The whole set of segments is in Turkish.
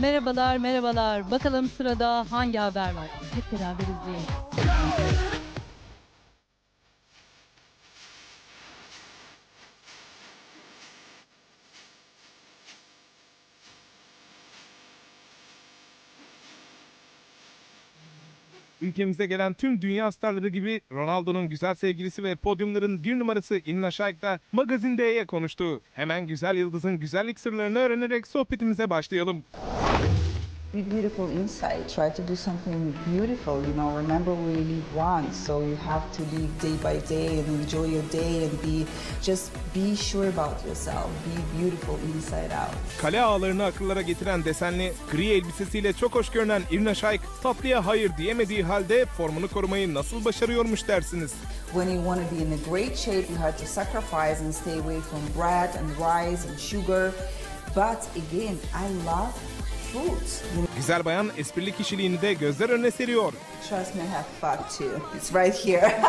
Merhabalar, merhabalar. Bakalım sırada hangi haber var? Hep beraber izleyelim. Ülkemize gelen tüm dünya starları gibi Ronaldo'nun güzel sevgilisi ve podyumların bir numarası Inna Shaik da Magazin D'ye konuştu. Hemen güzel yıldızın güzellik sırlarını öğrenerek sohbetimize başlayalım. Be beautiful inside. Try to do something beautiful. You know, remember we live once, so you have to live day by day and enjoy your day and be just be sure about yourself. Be beautiful inside out. Kale ağlarını akıllara getiren desenli gri elbisesiyle çok hoş görünen Irna Shayk tatlıya hayır diyemediği halde formunu korumayı nasıl başarıyormuş dersiniz. When you want to be in a great shape, you have to sacrifice and stay away from bread and rice and sugar. But again, I love know, Güzel bayan esprili kişiliğini de gözler önüne seriyor. trust me, I have fat too. It's right here.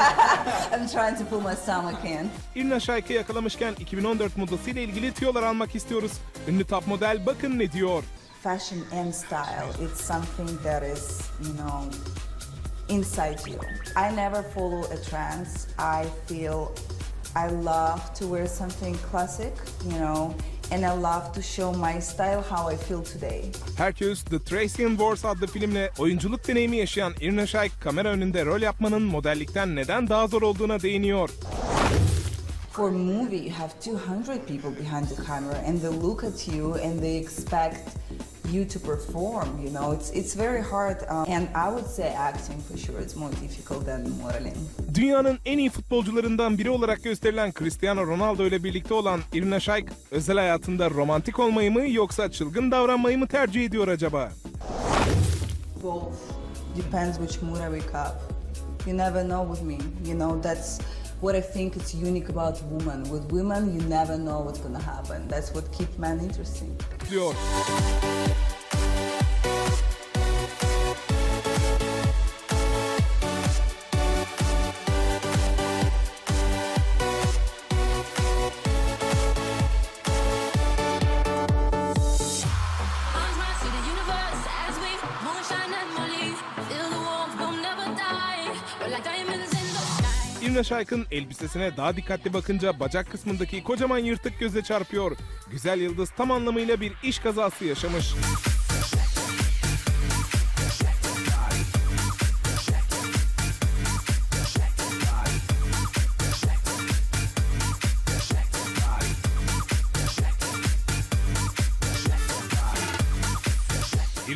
I'm trying to pull my stomach in. Irna Shayk'ı yakalamışken 2014 modasıyla ilgili tüyolar almak istiyoruz. Ünlü top model bakın ne diyor. fashion and style it's something that is you know inside you i never follow a trend i feel i love to wear something classic you know and i love to show my style how i feel today Hercules The Thracian Wars adlı filmle oyunculuk deneyimi yaşayan Irna Shayk kamera önünde rol yapmanın modellikten neden daha zor olduğuna değiniyor. for movie you have 200 people behind the camera and they look at you and they expect you to perform you know it's it's very hard um, and i would say acting for sure is more difficult than modeling Dünyanın en iyi futbolcularından biri olarak gösterilen Cristiano Ronaldo ile birlikte olan Irina Shayk özel hayatında romantik olmayı mı yoksa çılgın davranmayı mı tercih ediyor acaba? Both. Depends which mood I wake up. You never know with me. You know, that's what I think is unique about women. With women, you never know what's gonna happen. That's what keeps men interesting. diyor. Arms rise Irina Shayk'ın elbisesine daha dikkatli bakınca bacak kısmındaki kocaman yırtık göze çarpıyor. Güzel yıldız tam anlamıyla bir iş kazası yaşamış.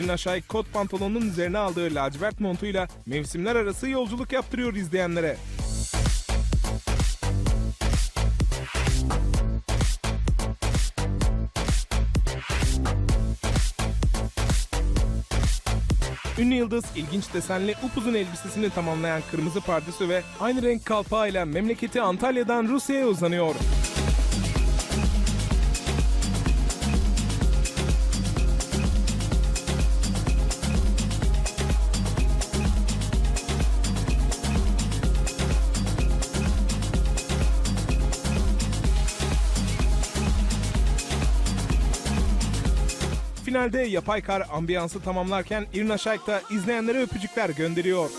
Irina Shayk kot pantolonun üzerine aldığı lacivert montuyla mevsimler arası yolculuk yaptırıyor izleyenlere. Ünlü yıldız ilginç desenli upuzun elbisesini tamamlayan kırmızı pardesü ve aynı renk kalpağıyla memleketi Antalya'dan Rusya'ya uzanıyor. Finalde yapay kar ambiyansı tamamlarken Irina Shayk da izleyenlere öpücükler gönderiyor.